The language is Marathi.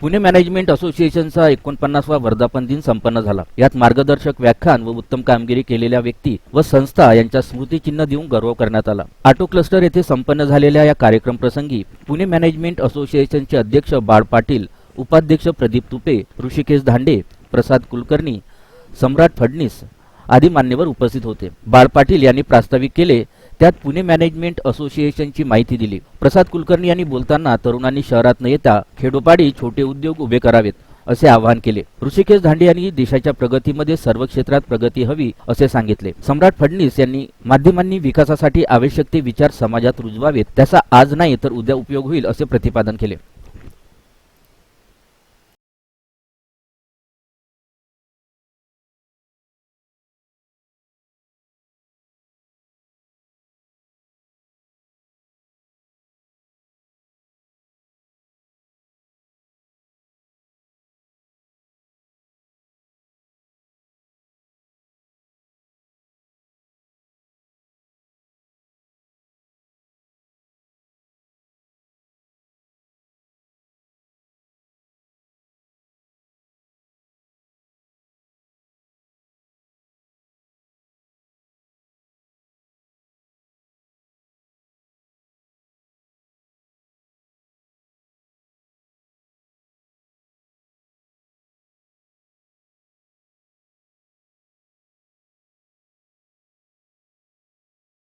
पुणे मॅनेजमेंट असोसिएशनचा एकोणपन्नासवा वर्धापन दिन संपन्न झाला. यात मार्गदर्शक व्याख्यान व उत्तम कामगिरी केलेल्या व्यक्ती व संस्था यांच्या स्मृतिचिन्ह देऊन गौरव करण्यात आला. आटो क्लस्टर येथे संपन्न झालेल्या या कार्यक्रम प्रसंगी पुणे मॅनेजमेंट असोसिएशनचे अध्यक्ष बाळ पाटील उपाध्यक्ष प्रदीप तुपे ऋषिकेश धांडे प्रसाद कुलकर्णी सम्राट फडणीस आदी मान्यवर उपस्थित होते. बाळ पाटील यांनी प्रास्ताविक केले त्यात पुणे मॅनेजमेंट असोसिएशनची माहिती दिली. प्रसाद कुलकर्णी यांनी बोलताना तरुणांनी शहरात न येता खेडोपाडी छोटे उद्योग उभे करावेत असे आवाहन केले. ऋषिकेश धांडे यांनी देशाच्या प्रगतीमध्ये सर्व क्षेत्रात प्रगती हवी असे सांगितले. सम्राट फडणीस यांनी माध्यमांनी विकासासाठी आवश्यक ते विचार समाजात रुजवावेत त्याचा आज नाही तर उद्या उपयोग होईल असे प्रतिपादन केले.